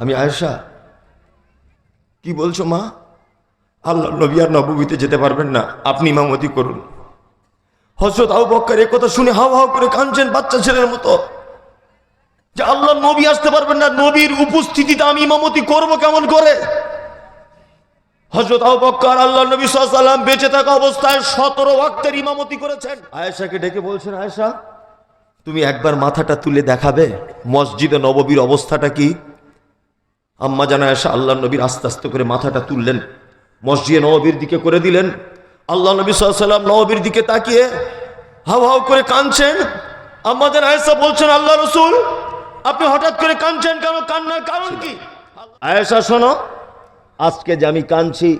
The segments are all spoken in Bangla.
আমি আয়েশা। কি বলছো মা? আল্লাহ নবী আর নবমীতে যেতে পারবেন না। আপনি ইমামতি করুন। হজরত আবু বক্কর এ কথা শুনে হাও হাও করে কাঁদছেন বাচ্চা ছেলের মতো। যে আল্লাহ নবী আসতে পারবেন না, নবীর উপস্থিতিতে আমি ইমামতি করব কেমন করে? হজরত আবু বক্কর আল্লাহ নবী সাল্লাম বেঁচে থাকা অবস্থায় সতেরো ওয়াক্তের ইমামতি করেছেন। আয়েশাকে ডেকে বলছেন, আয়েশা, তুমি একবার মাথাটা তুলে দেখাবে, মসজিদে নববীর অবস্থাটা কি? আম্মা জানা আয়েশা আল্লাহ নবীর আস্তে আস্তে করে মাথাটা তুললেন। মসজিদে নববীর দিকে করে দিলেন। আল্লাহ নবী সাল্লাম নববীর দিকে তাকিয়ে হাও হাও করে কাঁদছেন। আম্মা জানা আয়েশা বলছেন, আল্লাহ রসুল, আপনি হঠাৎ করে কাঁদছেন কেন? কান্নার কারণ কি? আয়েশা, শোনো, আজকে যে আমি কাঁদছি,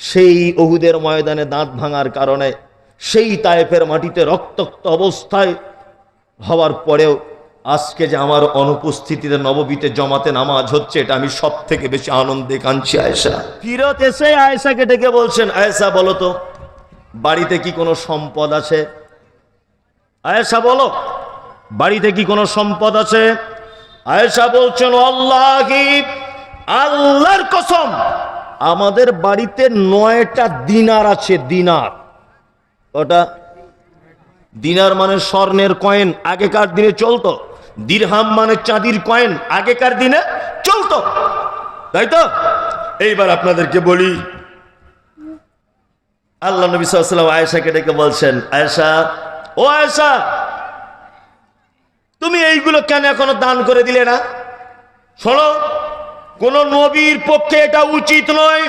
সেই অহুদের ময়দানে দাঁত ভাঙার কারণে, সেই তায়েফের মাটিতে রক্তাক্ত অবস্থায় হওয়ার পরেও আজকে যে আমার অনুপস্থিতিতে নববীতে জমাতে নামাজ হচ্ছে, এটা আমি সব থেকে বেশি আনন্দে কাঁদছি আয়েশা। ফিরত এসে আয়েশাকে ডেকে বলছেন, আয়েশা বলো তো, বাড়িতে কি কোনো সম্পদ আছে? আয়েশা বলো, বাড়িতে কি কোনো সম্পদ আছে? আয়েশা বলছেন, আল্লাহ, আল্লাহর কসম, আমাদের বাড়িতে নয়টা দিনার আছে, দিনার। ওটা দিনার মানে স্বর্ণের কয়েন, আগেকার দিনে চলতো। দিরহাম মানে চাঁদির কয়েন, আগেকার দিনে চলতো। তাই তো? এইবার আপনাদেরকে বলি, আল্লাহ নবী সাল্লাম আয়েশাকে ডেকে বলছেন, আয়েশা, ও আয়েশা, তুমি এইগুলো কেন এখনও দান করে দিলে না? শোনো, কোন নবীর পক্ষে এটা উচিত নয়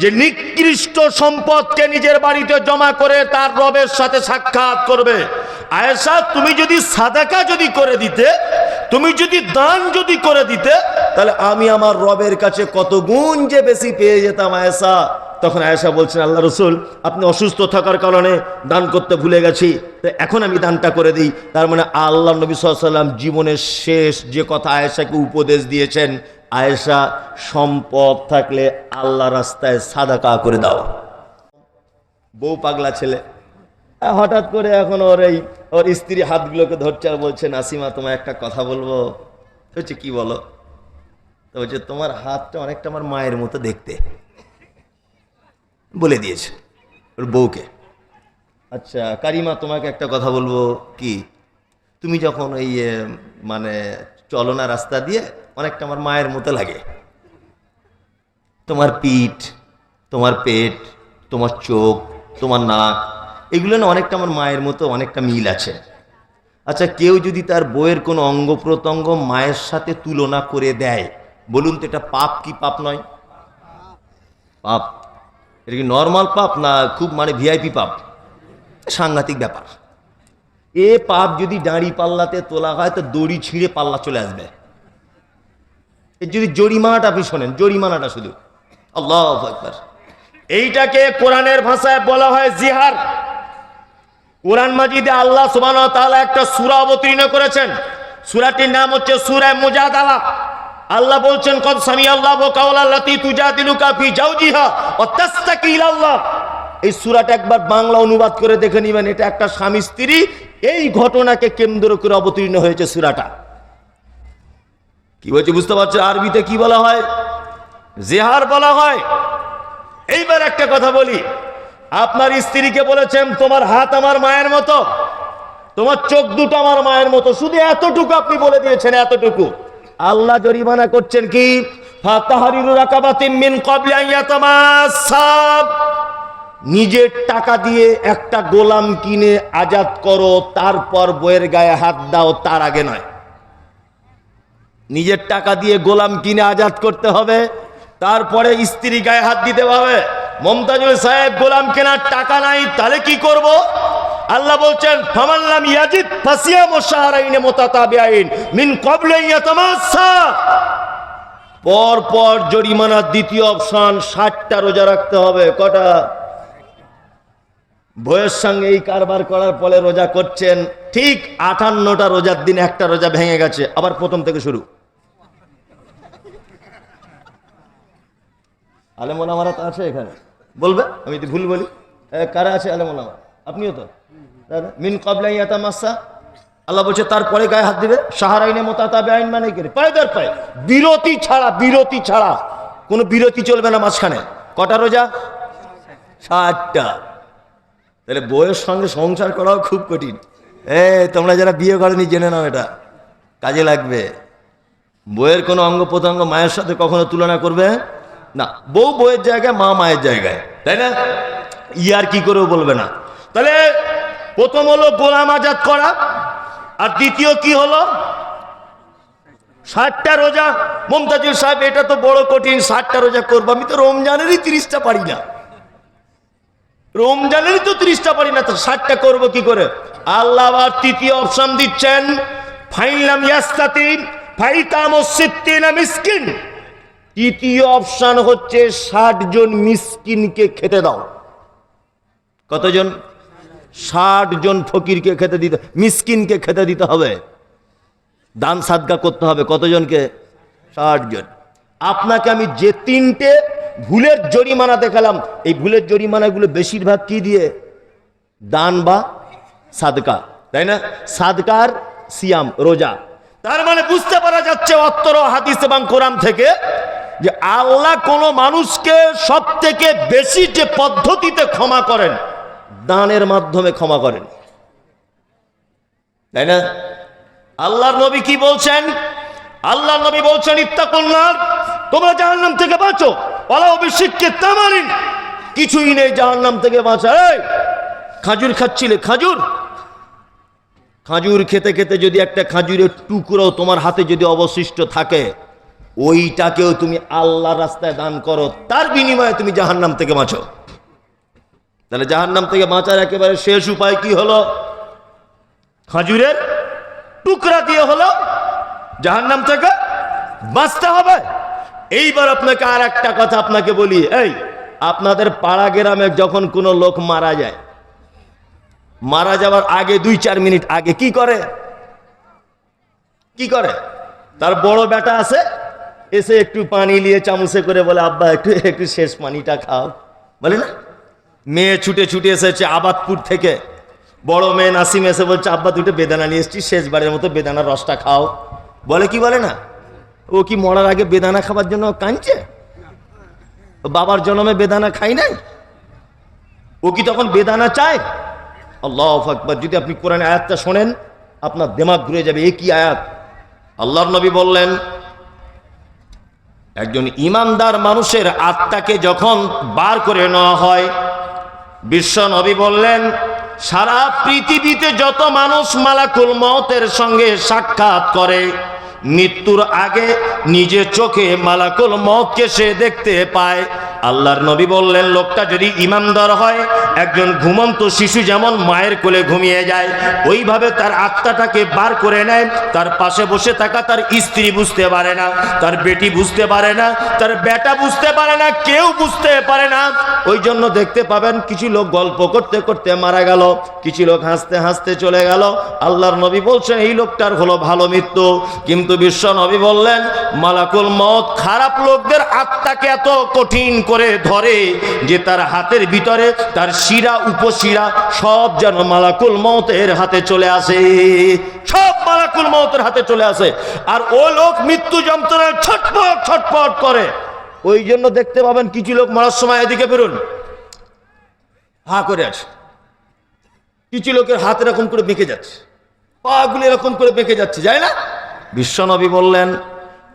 যে নিকৃষ্ট সম্পদকে নিজের বাড়িতে জমা করে তার রবের সাথে সাক্ষাৎ করবে। আয়েশা, তুমি যদি সাদাকা যদি করে দিতে, তুমি যদি দান যদি করে দিতে, তাহলে আমি আমার রবের কাছে কত গুণ যে বেশি পেয়ে যেতাম আয়েশা। তখন আয়েশা বলছেন, আল্লাহ রসুল, আপনি অসুস্থ থাকার কারণে দান করতে ভুলে গেছি তো এখন আমি দানটা করে দিই। তার মানে আল্লাহ নবী সাল্লাম জীবনের শেষ যে কথা আয়েশাকে উপদেশ দিয়েছেন আয়েশা, সম্পদ থাকলে আল্লাহ রাস্তায় সাদাকা করে দাও। বউ পাগলা ছেলে। হঠাৎ করে এখন ওর এই, ওর স্ত্রী হাতগুলোকে ধরছে আর বলছে, নাসিমা, তোমায় একটা কথা বলব। হচ্ছে কি বলো? তো বলছে, তোমার হাতটা অনেকটা আমার মায়ের মতো দেখতে। বলে দিয়েছে ওর বউকে। আচ্ছা কারিমা, তোমাকে একটা কথা বলব। কি? তুমি যখন এই মানে চলনা রাস্তা দিয়ে অনেকটা আমার মায়ের মতো লাগে। তোমার পিঠ, তোমার পেট, তোমার চোখ, তোমার নাক, এগুলো না অনেকটা আমার মায়ের মতো, অনেকটা মিল আছে। আচ্ছা কেউ যদি তার বইয়ের কোনো অঙ্গ প্রত্যঙ্গ মায়ের সাথে তুলনা করে দেয়, বলুন তো এটা পাপ কি পাপ নয়? পাপ। এটা কি নর্মাল পাপ না খুব মানে ভিআইপি পাপ? সাংঘাতিক ব্যাপার। এ পাপ যদি দাঁড়ি পাল্লাতে তোলা হয়, তো দড়ি ছিঁড়ে পাল্লা চলে আসবে। এর যদি জরিমানাটা আপনি শোনেন, জরিমানাটা শুধু। আল্লাহ একবার এইটাকে কোরআনের ভাষায় বলা হয় জিহার কোরআন মাজিদে আল্লাহ সুবান একটা সুরা অবতীর্ণ করেছেন। সুরাটির নাম হচ্ছে সূরা মুজাদালা। আল্লাহ বলছেন, কদ সামি আল্লাহ কাওলাল্লাতি তুজাদিলুকা ফি জাওজিহা ওয়া ইলাল্লাহ। এই সুরাটা একবার বাংলা অনুবাদ করে দেখে নেবেন, এটা একটা স্বামী স্ত্রী, এই ঘটনাকে কেন্দ্র করে অবতীর্ণ হয়েছে সূরাটা। কি বলছে বুঝতে পারছ আরবিতে কি বলা হয়? জেহার বলা হয়। এইবার একটা কথা বলি। আপনার স্ত্রীকে বলেছেন, তোমার হাত আমার মায়ের মতো। তোমার চোখ দুটো আমার মায়ের মতো। শুধু এতটুকু আপনি বলে দিয়েছেন, এতটুকু। আল্লাহ জরিমানা করছেন কি? নিজের টাকা দিয়ে একটা গোলাম কিনে আজাদ করো, তারপর বইয়ের গায়ে হাত দাও, তার আগে নয়। নিজের টাকা দিয়ে গোলাম কিনে আজাদ করতে হবে। তারপরে স্ত্রী গায়ে হাত দিতে হবে। মমতাজুল সাহেব, গোলাম কেনার টাকা নাই, তাহলে কি করব? আল্লাহ বলছেন ফামাল্লাম ইয়াজিদ পর পর জরিমানার দ্বিতীয় অপশন, ষাটটা রোজা রাখতে হবে। কটা? বইয়ের সঙ্গে এই কারবার করার ফলে রোজা করছেন। ঠিক আটান্নটা রোজার দিন একটা রোজা ভেঙে গেছে। আবার প্রথম থেকে শুরু। আলেমন আমারা তো আছে এখানে। বলবে? আমি তো ভুল বলি। কারা আছে আলেমন আমার আপনিও তো? মিন কবলা ইয়াতা মাসা আল্লাহ বলছে, তারপরে গায়ে হাত দিবে। সাহার আইনে মোতাতাবে আইন মানে কি পায়দার পায় বিরতি ছাড়া বিরতি ছাড়া। কোনো বিরতি চলবে না মাঝখানে। কটা রোজা? ষাটটা তাহলে বইয়ের সঙ্গে সংসার করাও খুব কঠিন। এ, তোমরা যারা বিয়ে করেনি, জেনে নাও এটা। কাজে লাগবে। বইয়ের কোনো অঙ্গ প্রত্যঙ্গ মায়ের সাথে কখনো তুলনা করবে? না, বউ বইয়ের জায়গায়, মা মায়ের জায়গায়, তাই না? ইয়ার কি করেও বলবে না। তাহলে প্রথম হলো গোলাম আজাদ করা, আর দ্বিতীয় কি হলো? ষাটটা রোজা মমতাজুর সাহেব, এটা তো বড় কঠিন, ষাটটা রোজা করব। আমি তো রমজানেরই তিরিশটা পারি না। রমজানেরই তো তিরিশটা পারি না, তো ষাটটা করব কি করে? আল্লাহ আবার তৃতীয় অপশন দিচ্ছেন ফাইলাম ইয়াস্তাতিন ফাইতাম সিদ্দিনা মিসকিন। তৃতীয় অপশান হচ্ছে ষাট জন মিসকিনকে খেতে দাও। কতজন? ষাট জন ফকিরকে খেতে দিতে, মিসকিনকে খেতে দিতে হবে। দান সাদগা করতে হবে কতজনকে? ষাট জন। আপনাকে আমি যে তিনটে ভুলের জরিমানা দেখালাম, এই ভুলের জরিমানাগুলো বেশিরভাগ কি দিয়ে? দান বা সাদকা তাই না? সাদকার সিয়াম, রোজা। তার মানে বুঝতে পারা যাচ্ছে অত্তর হাদিস এবং কোরআন থেকে যে আল্লাহ কোন মানুষকে সব থেকে বেশি যে পদ্ধতিতে ক্ষমা করেন, দানের মাধ্যমে ক্ষমা করেন। তাই না? আল্লাহর নবী কি বলছেন? আল্লাহর নবী বলছেন ইত্তা ইত্তাকুল্লাহ তোমরা জাহান্নাম থেকে বাঁচো। পালা অভিষেককে তামারিন। কিছুই নেই জাহান্নাম থেকে বাঁচা খাজুর খাচ্ছিলে, খাজুর? খাজুর খেতে খেতে যদি একটা খাজুরের টুকরো তোমার হাতে যদি অবশিষ্ট থাকে ওইটাকেও তুমি আল্লাহর রাস্তায় দান করো, তার বিনিময়ে তুমি জাহান্নাম থেকে বাঁচো। তাহলে জাহান্নাম থেকে বাঁচার একেবারে শেষ উপায় কি হলো? খাজুরের টুকরা দিয়ে হলো জাহান্নাম থেকে বাঁচতে হবে। এইবার আপনাকে আর একটা কথা আপনাকে বলি, এই, আপনাদের পাড়া গ্রামে যখন কোনো লোক মারা যায়, মারা যাওয়ার আগে দুই চার মিনিট আগে কি করে? কি করে? তার বড় বেটা আছে এসে একটু পানি নিয়ে চামচে করে বলে, আব্বা, একটু একটু শেষ পানিটা খাও। বলে না? মেয়ে ছুটে ছুটে এসেছে আবাদপুর থেকে। বড় মেয়ে নাসিম এসে বলছে, আব্বা, দুটো বেদানা নিয়ে এসেছি, শেষবারের মতো বেদানার রসটা খাও। বলে কি বলে না? ও কি মরার আগে বেদানা খাবার জন্য কাঁদছে? বাবার জন্মে বেদানা খাই নাই? ও কি তখন বেদানা চায়? আল্লাহ আকবর, যদি আপনি কোরআন আয়াতটা শোনেন, আপনার দেমাগ ঘুরে যাবে, এ কি আয়াত? আল্লাহর নবী বললেন একজন ইমানদার মানুষের আত্মাকে যখন বার করে নেওয়া হয়, বিশ্ব নবী বললেন, সারা পৃথিবীতে যত মানুষ মালাকুল মতের সঙ্গে সাক্ষাৎ করে, মৃত্যুর আগে নিজে চোখে মালাকুল মতকে সে দেখতে পায়। আল্লাহর নবী বললেন, লোকটা যদি ইমানদার হয়, একজন ঘুমন্ত শিশু যেমন মায়ের কোলে ঘুমিয়ে যায়, ওইভাবে তার আত্মাটাকে বার করে নেয়, তার পাশে বসে থাকা তার স্ত্রী বুঝতে পারে না, তার বেটি বুঝতে পারে না, তার বেটা বুঝতে পারে না, কেউ বুঝতে পারে না। ওই জন্য দেখতে পাবেন কিছু লোক গল্প করতে করতে মারা গেল, কিছু লোক হাসতে হাসতে চলে গেল। আল্লাহর নবী বলছেন, এই লোকটার হলো ভালো মৃত্যু। কিন্তু বিশ্ব নবী বললেন, মালাকুল মত খারাপ লোকদের আত্মাকে এত কঠিন করে ধরে যে তার হাতের ভিতরে তার শিরা, উপশিরা সব যেন মালাকুল মতের হাতে চলে আসে। সব মালাকুল মতের হাতে চলে আসে। আর ও লোক মৃত্যু যন্ত্রণায় ছটপট ছটপট করে। ওই জন্য দেখতে পাবেন কিছু লোক মরার সময় এদিকে বেরোন। হা করে আছে কিছু লোকের হাত এরকম করে বেঁকে যাচ্ছে। পাগুলো এরকম করে বেঁকে যাচ্ছে, যায় না? বিশ্বনবী বললেন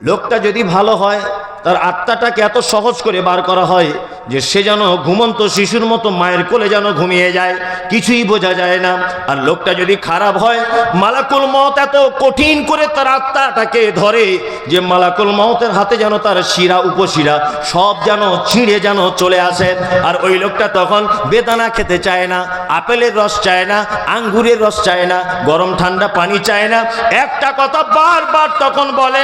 লোকটা যদি ভালো হয়, তার আত্মাটাকে এত সহজ করে বার করা হয় যে সে যেন ঘুমন্ত শিশুর মতো মায়ের কোলে যেন ঘুমিয়ে যায়, কিছুই বোঝা যায় না। আর লোকটা যদি খারাপ হয়, মালাকুল মত এত কঠিন করে তার আত্মাটাকে ধরে যে মালাকুল মতের হাতে যেন তার শিরা, উপশিরা সব যেন ছিঁড়ে যেন চলে আসে। আর ওই লোকটা তখন বেদানা খেতে চায় না, আপেলের রস চায় না, আঙ্গুরের রস চায় না, গরম ঠান্ডা পানি চায় না। একটা কথা বারবার তখন বলে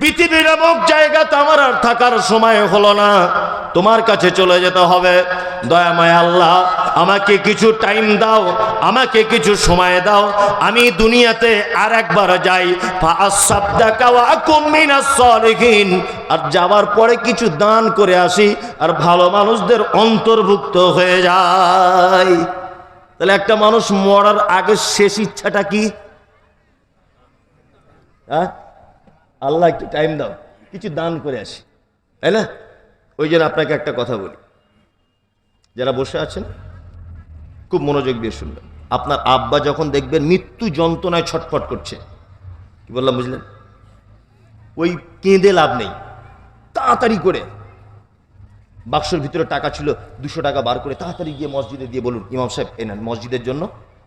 পৃথিবীর নামক জায়গা তো আমার আর থাকার সময় হলো না। তোমার কাছে চলে যেতে হবে। দয়া দয়াময় আল্লাহ, আমাকে কিছু টাইম দাও, আমাকে কিছু সময় দাও। আমি দুনিয়াতে আর একবার যাই আর যাওয়ার পরে কিছু দান করে আসি, আর ভালো মানুষদের অন্তর্ভুক্ত হয়ে যায় তাহলে একটা মানুষ মরার আগে শেষ ইচ্ছাটা কি? হ্যাঁ? আল্লাহ একটু টাইম দাও, কিছু দান করে আসি। তাই না? ওই জন্য আপনাকে একটা কথা বলি। যারা বসে আছেন, খুব মনোযোগ দিয়ে শুনবেন। আপনার আব্বা যখন দেখবেন মৃত্যু যন্ত্রণায় ছটফট করছে, কি বললাম বুঝলেন? ওই কেঁদে লাভ নেই। তাড়াতাড়ি করে। বাক্সর ভিতরে টাকা ছিল, দুশো টাকা বার করে তাড়াতাড়ি গিয়ে মসজিদে দিয়ে বলুন, ইমাম সাহেব এ নেন, মসজিদের জন্য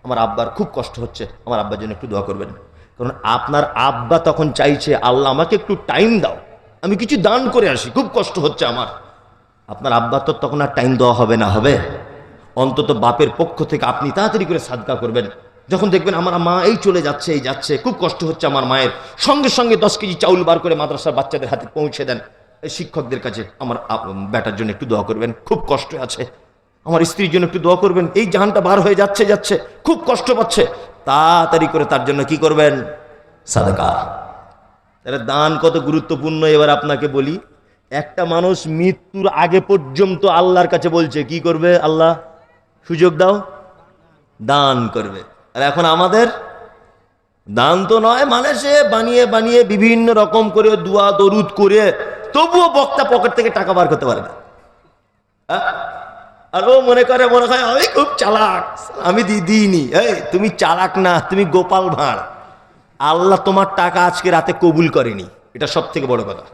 আমার আব্বার খুব কষ্ট হচ্ছে, আমার আব্বার জন্য একটু দোয়া করবেন। কারণ আপনার আব্বা তখন চাইছে, আল্লাহ, আমাকে একটু টাইম দাও। আমি কিছু দান করে আসি, খুব কষ্ট হচ্ছে আমার। আপনার আব্বার তো তখন আর টাইম দেওয়া হবে না, হবে? অন্তত বাপের পক্ষ থেকে আপনি তাড়াতাড়ি করে সাদকা করবেন। যখন দেখবেন আমার মা এই চলে যাচ্ছে, এই যাচ্ছে, খুব কষ্ট হচ্ছে আমার মায়ের। সঙ্গে সঙ্গে দশ কেজি চাউল বার করে মাদ্রাসার বাচ্চাদের হাতে পৌঁছে দেন। শিক্ষকদের কাছে আমার বেটার জন্য একটু দোয়া করবেন, খুব কষ্ট আছে। আমার স্ত্রীর জন্য একটু দোয়া করবেন, এই জাহানটা বার হয়ে যাচ্ছে যাচ্ছে, খুব কষ্ট পাচ্ছে। তাড়াতাড়ি করে তার জন্য কি করবেন? সাদকা। তাহলে দান কত গুরুত্বপূর্ণ? এবার আপনাকে বলি, একটা মানুষ মৃত্যুর আগে পর্যন্ত আল্লাহর কাছে বলছে, কি করবে আল্লাহ? সুযোগ দাও। দান করবে। আর এখন আমাদের দান তো নয় মানে সে বানিয়ে বানিয়ে বিভিন্ন রকম করে দুয়া, দরুদ করে তবুও বক্তা পকেট থেকে টাকা বার করতে পারে না। হ্যাঁ? আর ও মনে করে, মনে হয়, আমি খুব চালাক, আমি দিইনি এই, তুমি চালাক না, তুমি গোপাল ভাঁড়। আল্লাহ তোমার টাকা আজকে রাতে কবুল করেনি। এটা সব থেকে বড় কথা।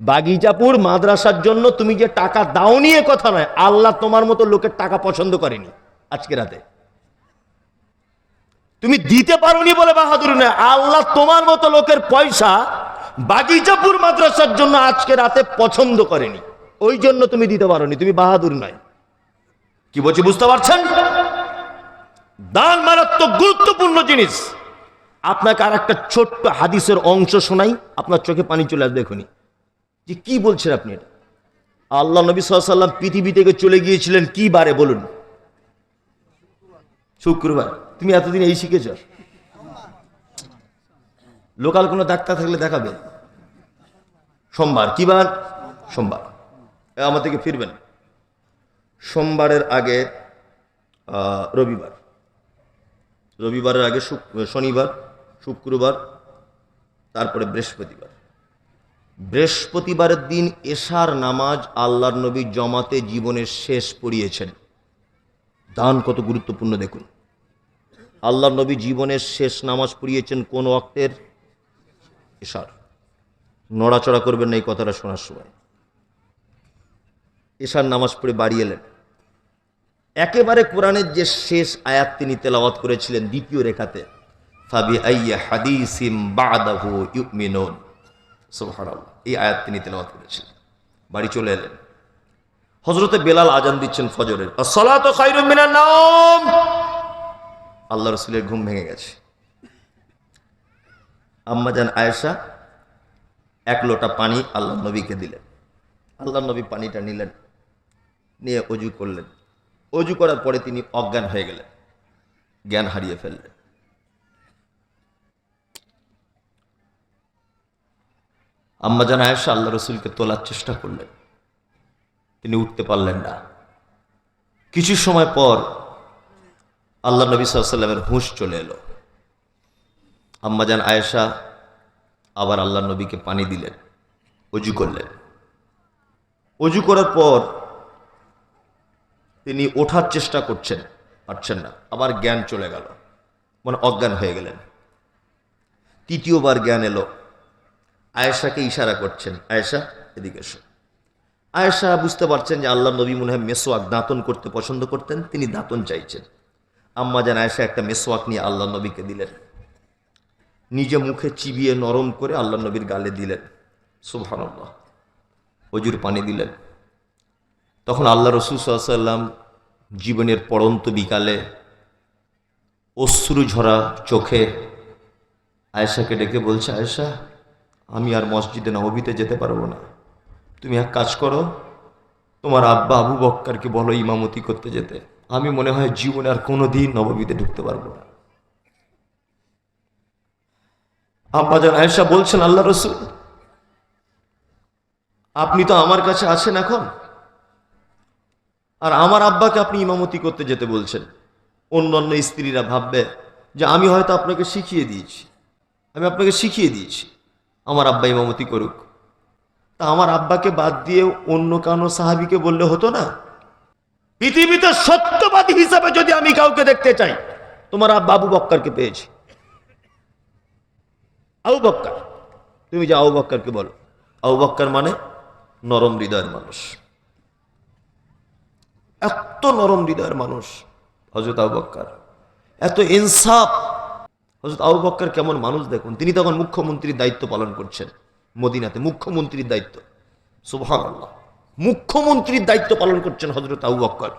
বাগিচাপুর মাদ্রাসার জন্য তুমি যে টাকা দাও নিয়ে কথা নয়। আল্লাহ তোমার মতো লোকের টাকা পছন্দ করেনি আজকে রাতে। তুমি দিতে পারোনি বলে বাহাদুর নয়। আল্লাহ তোমার মতো লোকের পয়সা বাগিচাপুর মাদ্রাসার জন্য আজকে রাতে পছন্দ করেনি। ওই জন্য তুমি দিতে পারোনি। তুমি বাহাদুর নয়। কি বলছি বুঝতে পারছেন? দান মারাত্মক গুরুত্বপূর্ণ জিনিস। আপনাকে আর একটা ছোট্ট হাদিসের অংশ শোনাই, আপনার চোখে পানি চলে আসবে এখনই। যে কি বলছেন আপনি এটা? আল্লাহ নবী সাল্লাম পৃথিবী থেকে চলে গিয়েছিলেন কি বারে বলুন? শুক্রবার। তুমি এতদিন এই শিখেছ? লোকাল কোনো ডাক্তার থাকলে দেখাবে। সোমবার। কি বার? সোমবার। আমার থেকে ফিরবেন। সোমবারের আগে রবিবার। রবিবারের আগে শনিবার, শুক্রবার, তারপরে বৃহস্পতিবার। বৃহস্পতিবারের দিন এশার নামাজ আল্লাহর নবী জমাতে জীবনের শেষ পড়িয়েছেন। দান কত গুরুত্বপূর্ণ দেখুন। আল্লাহ নবী জীবনের শেষ নামাজ পড়িয়েছেন কোন অক্তের এশার। নড়াচড়া করবেন না এই কথাটা শোনার সময়। এশার নামাজ পড়ে বাড়ি এলেন। একেবারে কোরআনের যে শেষ আয়াত তিনি তেলাওয়াত করেছিলেন দ্বিতীয় রেখাতে ফাবি আইয়া হাদিসিম বাদাহু এই আয়াত তিনি তেলাওয়াত করেছিলেন। বাড়ি চলে এলেন। হজরতে বেলাল আজান দিচ্ছেন ফজরের। নাওম। আল্লাহ রসুলের ঘুম ভেঙে গেছে। আম্মাজান আয়েশা, এক লোটা পানি আল্লাহ নবীকে দিলেন। আল্লাহ নবী পানিটা নিলেন। নিয়ে অজু করলেন। অজু করার পরে তিনি অজ্ঞান হয়ে গেলেন। জ্ঞান হারিয়ে ফেললেন। আম্মা আম্মাজান আয়েশা আল্লাহ রসুলকে তোলার চেষ্টা করলেন। তিনি উঠতে পারলেন না। কিছু সময় পর আল্লাহ নবী সাল্লামের হুঁশ চলে এলো। আম্মাজান আয়েশা আবার আল্লাহ নবীকে পানি দিলেন, অজু করলেন। অজু করার পর তিনি ওঠার চেষ্টা করছেন, পারছেন না। আবার জ্ঞান চলে গেল। মানে অজ্ঞান হয়ে গেলেন। তৃতীয়বার জ্ঞান এলো। আয়েশাকে ইশারা করছেন, আয়েশা, এদিকে এসো। আয়েশা বুঝতে পারছেন যে আল্লাহ নবী মনে হয় মেসোয়াক দাঁতন করতে পছন্দ করতেন, তিনি দাঁতন চাইছেন। আম্মা জান আয়েশা একটা মেসোয়াক নিয়ে আল্লাহ নবীকে দিলেন। নিজে মুখে চিবিয়ে নরম করে আল্লাহ নবীর গালে দিলেন। সুবহানাল্লাহ। অজুর পানি দিলেন। তখন আল্লাহ রসুল সাল্লাম জীবনের পড়ন্ত বিকালে অশ্রু ঝরা চোখে আয়েশাকে ডেকে বলছে, আয়েশা, আমি আর মসজিদে নববীতে যেতে পারব না। তুমি এক কাজ করো, তোমার আব্বা আবু বক্কারকে বলো ইমামতি করতে যেতে। আমি মনে হয় জীবনে আর কোনো দিন নববীতে ঢুকতে পারব না। আব্বা জান, আয়েশা বলছেন, আল্লাহ রসুল, আপনি তো আমার কাছে আছেন এখন? আর আমার আব্বাকে আপনি ইমামতি করতে যেতে বলছেন। অন্য অন্য স্ত্রীরা ভাববে যে আমি হয়তো আপনাকে শিখিয়ে দিয়েছি। আমি আপনাকে শিখিয়ে দিয়েছি। আমার আব্বা ইমামতি করুক। তা আমার আব্বাকে বাদ দিয়ে অন্য কানো সাহাবিকে বললে হতো না? পৃথিবীতে সত্যবাদী হিসাবে যদি আমি কাউকে দেখতে চাই, তোমার আব্বা আবু বক্কারকে পেয়েছি। আবু বক্কার, তুমি যে আবু বক্কারকে বলো। আবু বক্কার মানে নরম হৃদয়ের মানুষ। এত নরম হৃদয়ের মানুষ। হজরত আবু বক্কার। এত ইনসাফ। হজরত আবু বক্কার কেমন মানুষ দেখুন, তিনি তখন মুখ্যমন্ত্রীর দায়িত্ব পালন করছেন মদিনাতে, মুখ্যমন্ত্রীর দায়িত্ব। সুবহান আল্লাহ মুখ্যমন্ত্রীর দায়িত্ব পালন করছেন হজরত আবু বক্কর।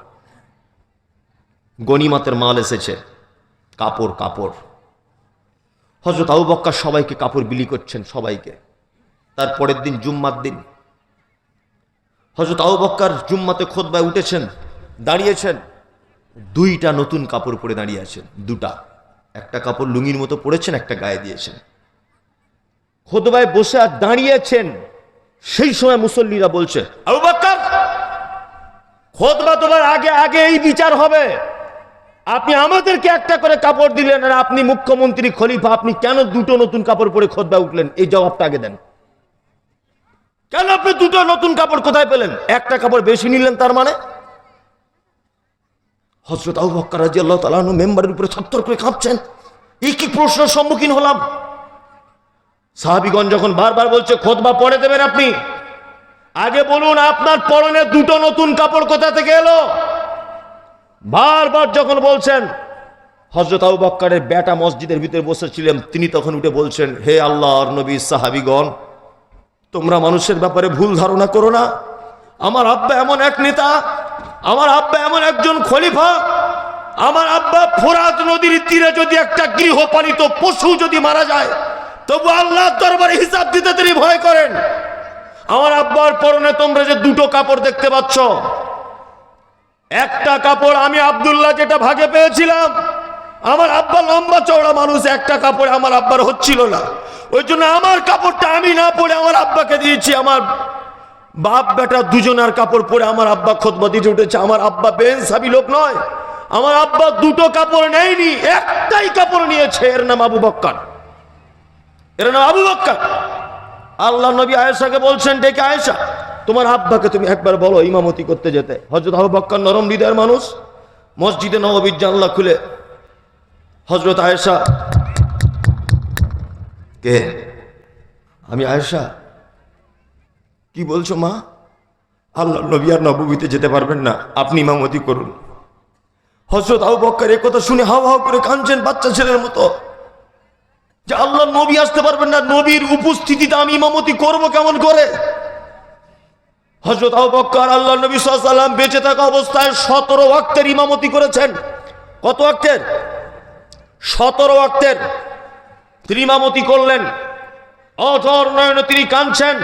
গনিমাতের মাল এসেছে, কাপড় কাপড়। হজরত আবু বক্কর সবাইকে কাপড় বিলি করছেন সবাইকে। তার পরের দিন জুম্মার দিন। হজরত আবু বক্কর জুম্মাতে খোদবায় উঠেছেন। দাঁড়িয়েছেন। দুইটা নতুন কাপড় পরে দাঁড়িয়ে আছেন, দুটা। একটা কাপড় লুঙ্গির মতো পরেছেন, একটা গায়ে দিয়েছেন। খোদবায় বসে আর দাঁড়িয়েছেন। সেই সময় মুসল্লিরা বলছে খোদবা তোমার আগে আগে এই বিচার হবে। আপনি আমাদেরকে একটা করে কাপড় দিলেন আর আপনি মুখ্যমন্ত্রী খলিফা, আপনি কেন দুটো নতুন কাপড় পরে খোদবা উঠলেন? এই জবাবটা আগে দেন। কেন আপনি দুটো নতুন কাপড় কোথায় পেলেন? একটা কাপড় বেশি নিলেন তার মানে? হজরত আবু মেম্বারের উপরে ছত্তর করে কাঁপছেন। এই কি প্রশ্নের সম্মুখীন হলাম? সাহাবিগণ যখন বারবার বলছে, খোদবা পরে দেবেন আপনি? আগে বলুন, আপনার পরনে দুটো নতুন কাপড় কোথা থেকে এলো? বারবার যখন বলছেন হজরত আবু বক্করের বেটা মসজিদের ভিতরে বসেছিলেন, তিনি তখন উঠে বলছেন, হে আল্লাহর নবী, সাহাবিগণ, তোমরা মানুষের ব্যাপারে ভুল ধারণা করো না। আমার আব্বা এমন এক নেতা আমার আব্বা এমন একজন খলিফা, আমার আব্বা ফোরাত নদীর তীরে যদি একটা গৃহপালিত পশু যদি মারা যায়, তবু আল্লাহ দরবারে হিসাব দিতে তিনি ভয় করেন। আমার আব্বার পরনে তোমরা যে দুটো কাপড় দেখতে পাচ্ছ, একটা কাপড় আমি আব্দুল্লাহ যেটা ভাগে পেয়েছিলাম, আমার আব্বা লম্বা চওড়া মানুষ, একটা কাপড় আমার আব্বার হচ্ছিল না। ওই জন্য আমার কাপড়টা আমি না পরে আমার আব্বাকে দিয়েছি, আমার বাপ বেটা দুজনার কাপড় পরে আমার আব্বা খোদবা দিতে উঠেছে। আমার আব্বা বেন সাবি লোক নয়। আমার আব্বা দুটো কাপড় নেয়নি, একটাই কাপড় নিয়েছে। এর নাম আবু বক্কার। এর নাম আবু বক্কার। আল্লাহ নবী আয়েশাকে বলছেন, ডেকে আয়েশা, তোমার আব্বাকে তুমি একবার বলো ইমামতি করতে যেতে। হজরত আবু বক্কর নরম হৃদয়ের মানুষ। মসজিদে নববীর জানলা খুলে হজরত আয়েশা, কে? আমি আয়েশা কি বলছো মা? আল্লাহ নবী আর নববীতে যেতে পারবেন না। আপনি ইমামতি করুন। হজরত আবু বক্কর কথা শুনে হাও হাও করে কাঁদছেন বাচ্চা ছেলের মতো। যে আল্লাহ নবী আসতে পারবেন না, নবীর উপস্থিতিতে আমি ইমামতি করব কেমন করে? হজরত আবু বক্কর আল্লাহ নবী সাল্লাম বেঁচে থাকা অবস্থায় সতেরো ওয়াক্তের ইমামতি করেছেন। কত ওয়াক্তের? সতেরো ওয়াক্তের। তিনি ইমামতি করলেন। অধর নয়নে তিনি কাঁদছেন।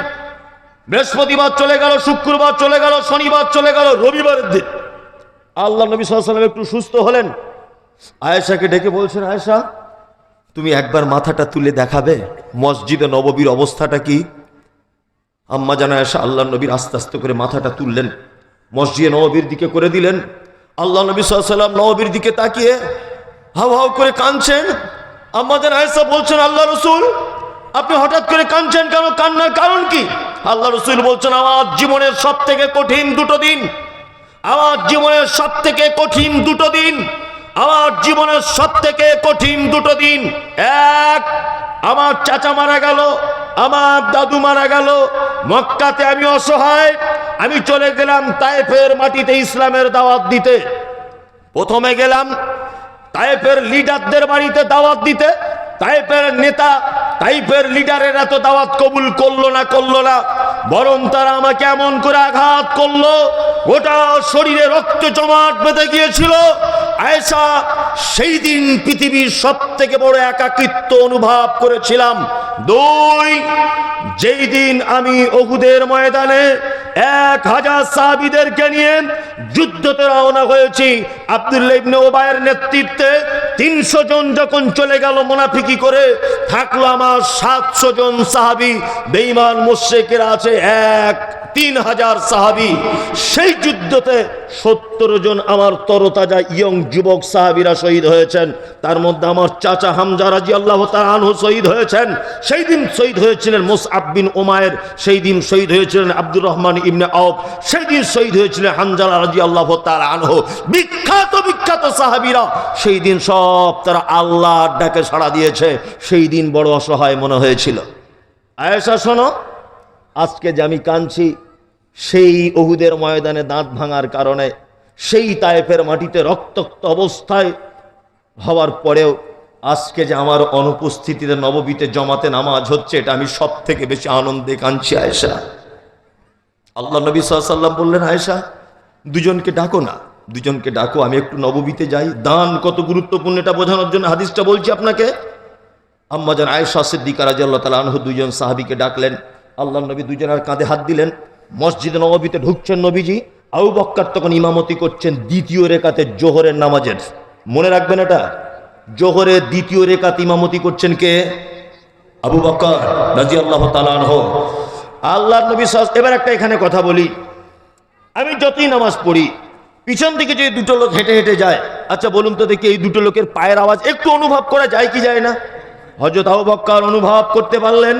বৃহস্পতিবার চলে গেল, শুক্রবার চলে গেল, শনিবার চলে গেল, রবিবারের দিন। আল্লাহ নবী সাল্লাম একটু সুস্থ হলেন। আয়েশাকে ডেকে বলছেন, আয়েশা, তুমি একবার মাথাটা তুলে দেখাবে, মসজিদে নববীর অবস্থাটা কি? আম্মা জানা আয়েশা, আল্লাহ নবীর আস্তে আস্তে করে মাথাটা তুললেন, মসজিদে নববীর দিকে করে দিলেন। আল্লাহ নবী সাল্লাম নববীর দিকে তাকিয়ে হাও হাও করে কাঁদছেন। আম্মা জানা আয়েশা বলছেন, আল্লাহ রসুল আপনি হঠাৎ করে কাঁদছেন কেন? কান্নার কারণ কি? আল্লাহ রসুল বলছেন, আমার জীবনের সব থেকে কঠিন দুটো দিন। আমার জীবনের সব থেকে কঠিন দুটো দিন। আমার জীবনের সব থেকে কঠিন দুটো দিন। এক, আমার চাচা মারা গেল। আমার দাদু মারা গেল। মক্কাতে আমি অসহায়। আমি চলে গেলাম তাইফের মাটিতে ইসলামের দাওয়াত দিতে। প্রথমে গেলাম তাইফের লিডারদের বাড়িতে দাওয়াত দিতে। তাইফের নেতা তাইফের লিডারের এত দাওয়াত কবুল করল না করল না। বরং তারা আমাকে এমন করে আঘাত করল, গোটা শরীরে রক্ত জমাট বেঁধে গিয়েছিল। আয়েশা, সেই দিন পৃথিবীর সব থেকে বড় একাকিত্ব অনুভব করেছিলাম। দুই, যেই দিন আমি অহুদের ময়দানে এক হাজার সাহাবিদেরকে নিয়ে যুদ্ধতে রওনা হয়েছি, আব্দুল্লাহ ইবনে ওবায়ের নেতৃত্বে তিনশো জন যখন চলে গেল মোনাফিকি করে, থাকল আমার সাতশো জন সাহাবি। বেইমান মুশ্রিকেরা আছে এক তিন হাজার সাহাবি। সেই যুদ্ধতে সত্তর জন আমার তরতাজা ইয়ং যুবক সাহাবিরা শহীদ হয়েছেন। তার মধ্যে আমার চাচা হামজা রাজি আল্লাহ আনহু শহীদ হয়েছেন। সেই দিন শহীদ হয়েছিলেন মুসআব বিন ওমায়ের সেই দিন শহীদ হয়েছিলেন আব্দুর রহমান ইবনে আউফ সেই দিন শহীদ হয়েছিলেন হামজালা রাজি আল্লাহ আনহু। বিখ্যাত বিখ্যাত সাহাবিরা, সেই দিন সব তারা আল্লাহ ডাকে সাড়া দিয়েছে। সেই দিন বড় অসহায় মনে হয়েছিল। আয়েশা, শোনো, আজকে যে আমি কাঁদছি সেই অহুদের ময়দানে দাঁত ভাঙার কারণে, সেই তায়েফের মাটিতে রক্তাক্ত অবস্থায় হওয়ার পরেও আজকে যে আমার অনুপস্থিতিতে নববীতে জমাতে নামাজ হচ্ছে, এটা আমি সব থেকে বেশি আনন্দে কাঁদছি, আয়েশা। আল্লাহ নবী সাল্লাম বললেন, আয়েশা, দুজনকে ডাকো না, দুজনকে ডাকো, আমি একটু নববীতে যাই। দান কত গুরুত্বপূর্ণ এটা বোঝানোর জন্য হাদিসটা বলছি আপনাকে। আম্মাজান আয়েশা সিদ্দিকা রাজি আল্লাহ তালা আনহু দুজন সাহাবিকে ডাকলেন। আল্লাহ নবী দুজনের কাঁধে হাত দিলেন। মসজিদে নববীতে ঢুকছেন নবীজি, আবু বক্কার তখন ইমামতি করছেন দ্বিতীয় রেখাতে জোহরের নামাজের। মনে রাখবেন এটা? জোহরের দ্বিতীয় রেখাত ইমামতি করছেন কে? আবু আল্লাহ আল্লাহ এবার একটা এখানে কথা বলি। আমি যতই নামাজ পড়ি, পিছন থেকে যে দুটো লোক হেঁটে হেঁটে যায় আচ্ছা বলুন তো দেখি এই দুটো লোকের পায়ের আওয়াজ একটু অনুভব করা যায় কি যায় না? হজরত আবু বক্কর অনুভব করতে পারলেন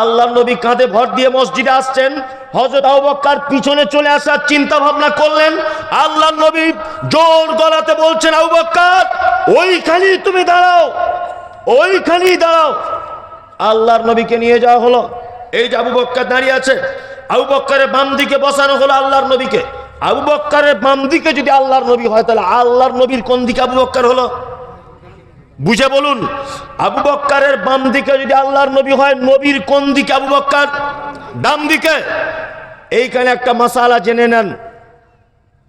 আল্লাহ নবী কাঁধে ভর দিয়ে মসজিদে আসছেন। হজরত আবু বক্কর পিছনে চলে আসার চিন্তা ভাবনা করলেন। আল্লাহ নবী জোর গলাতে বলছেন, আবু বক্কর ওইখানেই তুমি দাঁড়াও, ওইখানেই দাঁড়াও। আল্লাহর নবীকে নিয়ে যাওয়া হলো। এই যে আবু বক্কার দাঁড়িয়ে আছে, আবু বক্করের বাম দিকে বসানো হলো আল্লাহর নবীকে। আবু বক্করের বাম দিকে যদি আল্লাহর নবী হয়, তাহলে আল্লাহর নবীর কোন দিকে আবু বক্কার হলো? বুঝে বলুন, আবু বক্কারের বাম দিকে যদি আল্লাহর নবী হয়, নবীর কোন দিকে আবু বক্কার? ডান দিকে। এইখানে একটা মাসালা জেনে নেন।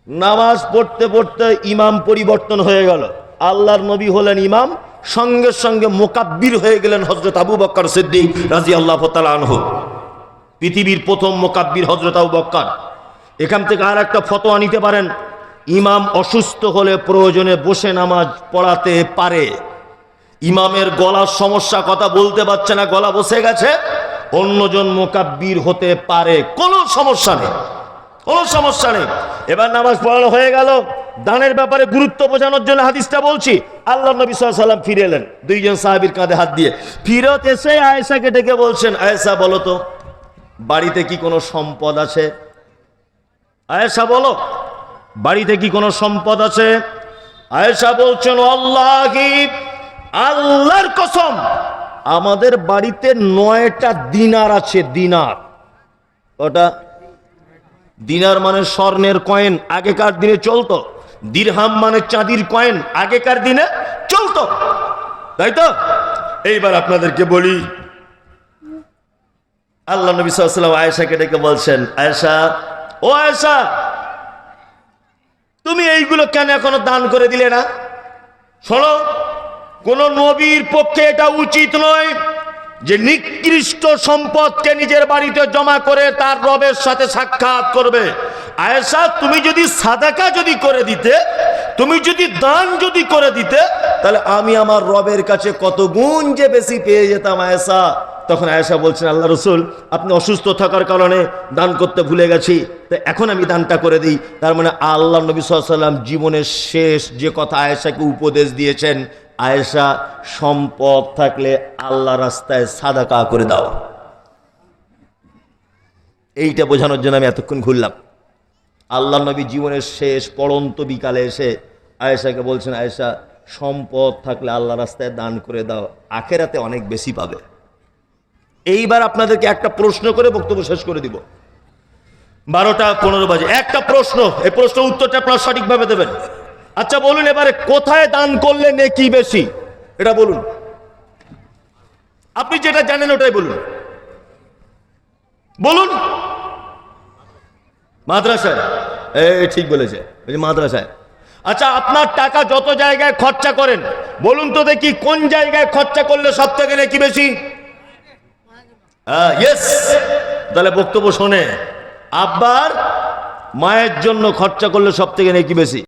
নামাজ পড়তে পড়তে ইমাম পরিবর্তন হয়ে গেল। আল্লাহর নবী হলেন ইমাম, সঙ্গে সঙ্গে মোকাব্বির হয়ে গেলেন হজরত আবু বক্কর সিদ্দিক রাজি আল্লাহ আনহু। পৃথিবীর প্রথম মোকাব্বির হজরত আবু বক্কর। এখান থেকে আর একটা ফতোয়া নিতে পারেন। ইমাম অসুস্থ হলে প্রয়োজনে বসে নামাজ পড়াতে পারে। ইমামের গলার সমস্যা কথা বলতে পারছে না, গলা বসে গেছে। অন্যজন মোকাব্বির হতে পারে, কোনো সমস্যা নেই, কোনো সমস্যা নেই। এবার নামাজ পড়ানো হয়ে গেল। দানের ব্যাপারে গুরুত্ব বোঝানোর জন্য হাদিসটা বলছি। আল্লাহ নবী সাল্লাম ফিরে এলেন, দুইজন সাহাবির কাঁধে হাত দিয়ে। ফিরত এসে আয়েশাকে ডেকে বলছেন, আয়েশা বলো তো, বাড়িতে কি কোনো সম্পদ আছে? আয়েশা বলো, বাড়িতে কি কোনো সম্পদ আছে? আয়েশা বলছেন, আল্লাহি আল্লাহর কসম, আমাদের বাড়িতে নয়টা দিনার আছে, দিনার। ওটা দিনার মানে স্বর্ণের কয়েন, আগেকার দিনে চলতো। দিরহাম মানে চাঁদির কয়েন, আগেকার দিনে চলতো। তাই তো? এইবার আপনাদেরকে বলি, আল্লাহ নবী সাল্লাম আয়েশাকে ডেকে বলছেন, আয়েশা, ও আয়েশা, তুমি এইগুলো কেন এখনও দান করে দিলে না? শোনো কোন নবীর পক্ষে এটা উচিত নয় যে নিকৃষ্ট সম্পদকে নিজের বাড়িতে জমা করে তার রবের সাথে সাক্ষাৎ করবে। আয়েশা, তুমি যদি সাদাকা যদি করে দিতে, তুমি যদি দান যদি করে দিতে, তাহলে আমি আমার রবের কাছে কত গুণ যে বেশি পেয়ে যেতাম আয়েশা। তখন আয়েশা বলছেন, আল্লাহ রসুল, আপনি অসুস্থ থাকার কারণে দান করতে ভুলে গেছি তো এখন আমি দানটা করে দিই। তার মানে আল্লাহ নবী সাল্লাম জীবনের শেষ যে কথা আয়েশাকে উপদেশ দিয়েছেন আয়েশা সম্পদ থাকলে আল্লাহ রাস্তায় সাদাকা করে দাও। এইটা বোঝানোর জন্য আমি এতক্ষণ ঘুরলাম। আল্লাহ নবী জীবনের শেষ পড়ন্ত বিকালে এসে আয়েশাকে বলছেন, আয়েশা, সম্পদ থাকলে আল্লাহ রাস্তায় দান করে দাও, আখেরাতে অনেক বেশি পাবে। এইবার আপনাদেরকে একটা প্রশ্ন করে বক্তব্য শেষ করে দিব। বারোটা পনেরো বাজে। একটা প্রশ্ন, এই প্রশ্ন উত্তরটা আপনারা সঠিকভাবে দেবেন। আচ্ছা বলুন এবারে, কোথায় দান করলে নেকি বেশি? এটা বলুন। আপনি যেটা জানেন ওটাই বলুন। বলুন। মাদ্রাসায়। এই ঠিক বলেছে। মাদ্রাসায়। আচ্ছা আপনার টাকা যত জায়গায় খরচা করেন, বলুন তো দেখি কোন জায়গায় খরচা করলে সব থেকে নাকি বেশি? ইয়েস তাহলে বক্তব্য শোনে। আব্বার মায়ের জন্য খরচা করলে সব থেকে নাকি বেশি?